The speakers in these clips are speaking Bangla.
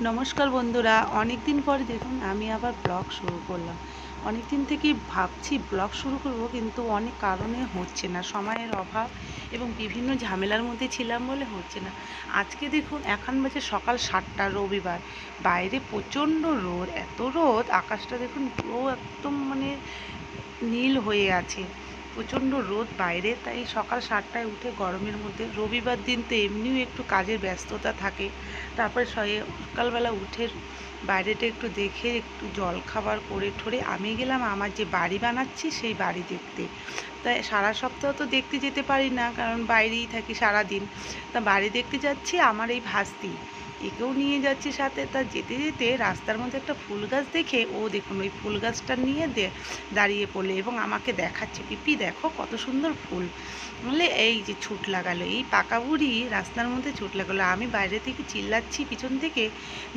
নমস্কার বন্ধুরা অনেক দিন পরে দেখুন আমি আবার ব্লগ শুরু করলাম। অনেক দিন থেকেই ভাবছি ব্লগ শুরু করব, কিন্তু অনেক কারণে হচ্ছে না, সময়ের অভাব এবং বিভিন্ন ঝামেলার মধ্যে ছিলাম বলে হচ্ছে না। আজকে দেখুন, এখন বাজে সকাল সাতটা, রবিবার। বাইরে প্রচণ্ড রোদ, এত রোদ, আকাশটা দেখুন পুরো একদম মানে নীল হয়ে আছে। প্রচণ্ড রোদ বাইরে, তাই সকাল সাতটায় উঠে গরমের মধ্যে। রবিবার দিন তো এমনিও একটু কাজের ব্যস্ততা থাকে। তারপরে সকালবেলা উঠে বাইরেটা একটু দেখে একটু জল খাবার করে ঠরে আমি গেলাম আমার যে বাড়ি বানাচ্ছি সেই বাড়ি দেখতে। তাই সারা সপ্তাহ তো দেখতে যেতে পারি না, কারণ বাইরেই থাকি সারা দিন তা বাড়ি দেখতে যাচ্ছি আমার এই ভাস্তি। একেও নিয়ে যাচ্ছি সাথে। তা যেতে যেতে রাস্তার মধ্যে একটা ফুল গাছ দেখে, ও দেখুন ওই ফুল গাছটা নিয়ে দাঁড়িয়ে পড়লে এবং আমাকে দেখাচ্ছে, পিপি, দেখো কত সুন্দর ফুল। বলে, এই যে ছুট লাগালো, এই পাকা বুড়ি রাস্তার মধ্যে ছুট লাগালো। আমি বাইরে থেকে চিল্লাচ্ছি পিছন থেকে,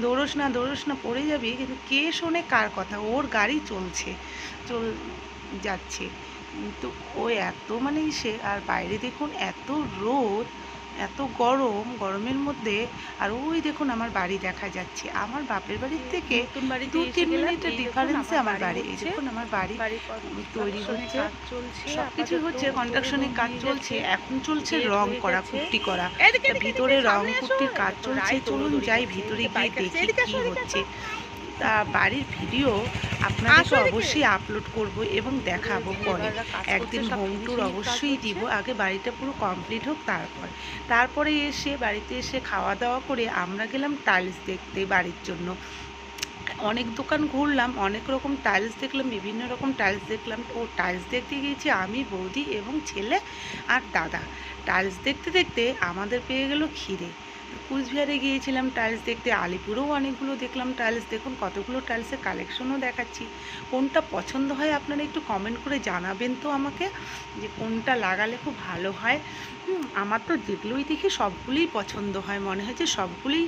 দৌড়োস না দৌড়োস না, পড়ে যাবি? কিন্তু কে শোনে কার কথা? ওর গাড়ি চলছে, চল যাচ্ছে। কিন্তু ও এত মানে সে আর বাইরে দেখুন এত রোদ। এত গরম গরমের মধ্যে আর ওই দেখুন আমার বাড়ি দেখা যাচ্ছে আমার বাপের বাড়ির থেকে দু তিন। মিনিটের ডিফারেন্সে আমার বাড়ি এই দেখুন আমার বাড়ি তৈরি হচ্ছে। সব কিছু হচ্ছে কনস্ট্রাকশনের কাজ চলছে এখন চলছে রং করা। পুট্টি করা ভিতরে রং। পুট্টির কাজ চলছে চলুন যাই ভিতরে গিয়ে দেখি কি হচ্ছে বাড়ির ভিডিও আসো অবশ্যই আপলোড করব এবং দেখাবো পরে। একদিন হোম ট্যুর অবশ্যই। দিব। আগে বাড়িটা পুরো কমপ্লিট হোক তারপর। তারপরে এসে বাড়িতে এসে খাওয়া দাওয়া করে আমরা গেলাম টাইলস দেখতে বাড়ির জন্য। অনেক দোকান ঘুরলাম অনেক রকম টাইলস দেখলাম বিভিন্ন রকম টাইলস দেখলাম। ও টাইলস দেখতে গিয়েছি আমি বৌদি এবং ছেলে আর দাদা। টাইলস দেখতে দেখতে আমাদের পেয়ে গেল খিদে কুচবিহারে গিয়েছিলাম টাইলস দেখতে, আলিপুরেও অনেকগুলো দেখলাম টাইলস দেখুন, কতগুলো টাইলসের কালেকশনও দেখাচ্ছি। কোনটা পছন্দ হয় আপনারা একটু কমেন্ট করে জানাবেন তো আমাকে, যে কোনটা লাগালে খুব ভালো হয়। আমার তো যেগুলোই দেখি সবগুলোই পছন্দ হয়, মনে হচ্ছে সবগুলোই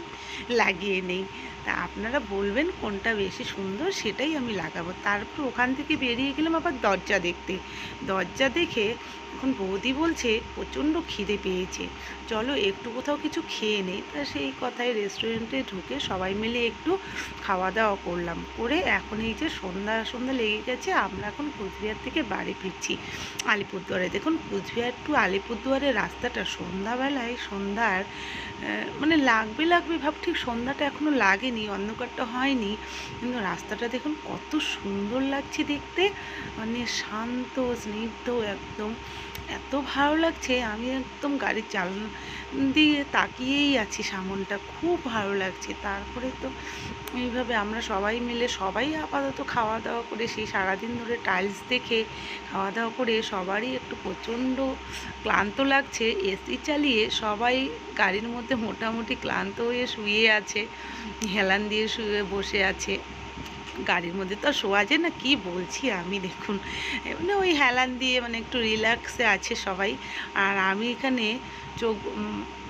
লাগিয়ে নেই। তা আপনারা বলবেন কোনটা বেশি সুন্দর, সেটাই আমি লাগাবো। তারপর ওখান থেকে বেরিয়ে গেলাম আবার দরজা দেখতে। দরজা দেখে এখন বৌদি বলছে, প্রচণ্ড খিদে পেয়েছে। চলো একটু কোথাও কিছু খেয়ে নেই। তা সেই কথায় রেস্টুরেন্টে ঢুকে সবাই মিলে একটু খাওয়া দাওয়া করলাম। করে এখন এই যে সন্ধ্যা সন্ধ্যা লেগে গেছে, আমরা এখন কুচবিহার থেকে বাড়ি ফিরছি। আলিপুরদুয়ারে দেখুন, কুচবিহার টু আলিপুরদুয়ারের রাস্তাটা সন্ধ্যাবেলায় সন্ধ্যার মানে লাগবে লাগবে ভাব, ঠিক সন্ধ্যাটা এখনও লাগেনি, অন্ধকারটা হয়নি। কিন্তু রাস্তাটা দেখুন, কত সুন্দর লাগছে দেখতে। মানে শান্ত, স্নিগ্ধ একদম। এত ভালো লাগছে, আমি একদম গাড়ির চালান দিয়ে তাকিয়েই আছি সামনটা। খুব ভালো লাগছে। তারপরে তো এইভাবে আমরা সবাই মিলে সবাই আপাতত খাওয়া দাওয়া করে সেই সারাদিন ধরে টাইলস দেখে খাওয়া দাওয়া করে সবারই একটু প্রচণ্ড ক্লান্ত লাগছে। এসি চালিয়ে সবাই গাড়ির মধ্যে মোটামুটি ক্লান্ত হয়ে শুয়ে আছে, হেলান দিয়ে শুয়ে বসে আছে। গাড়ির মধ্যে তো শোয়া যায় না, কি বলছি আমি? দেখুন মানে ওই হেলান দিয়ে মানে একটু রিল্যাক্সে আছে সবাই। আর আমি এখানে চোখ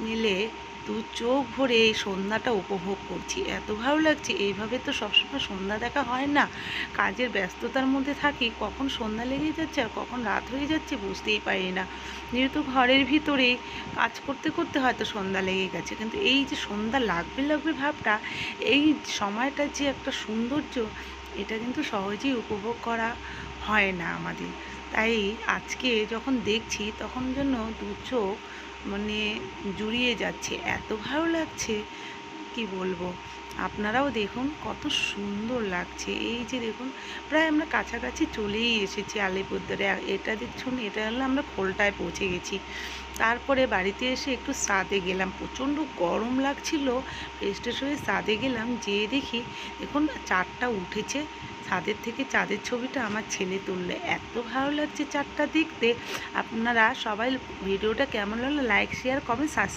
মিলে দু চোখ ভরে এই সন্ধ্যাটা উপভোগ করছি। এত ভালো লাগছে। এইভাবে তো সবসময় সন্ধ্যা দেখা হয় না। কাজের ব্যস্ততার মধ্যে থাকি। কখন সন্ধ্যা লেগে যাচ্ছে আর কখন রাত হয়ে যাচ্ছে বুঝতেই পারি না। যেহেতু ঘরের ভিতরে কাজ করতে করতে হয়তো সন্ধ্যা লেগে গেছে। কিন্তু এই যে সন্ধ্যা লাগবে লাগবে ভাবটা, এই সময়টা যে একটা সৌন্দর্য, এটা কিন্তু সহজেই উপভোগ করা হয় না আমাদের। তাই আজকে যখন দেখছি, তখন যেন দু চোখ মানে জুড়িয়ে যাচ্ছে। এত ভালো লাগছে। কি বলব? আপনারাও দেখুন কত সুন্দর লাগছে। এই যে দেখুন, প্রায় আমরা কাছাকাছি চলেই এসেছি আলিপুরদুয়ারে। আর এটা দেখছুন এটা হলো আমরা খোলটায় পৌঁছে গেছি। তারপরে বাড়িতে এসে একটু সাদে গেলাম। প্রচণ্ড গরম লাগছিল। ফ্রেশ হয়ে সাদে গেলাম। যেয়ে দেখি, দেখুন না, চারটা উঠেছে। ছাদের থেকে চাঁদের ছবিটা আমার ছেলে তুললে। এত ভালো লাগছে চারটা দেখতে। আপনারা সবাই ভিডিওটা কেমন লাগল লাইক শেয়ার কমেন্ট সাবস্ক্রাইব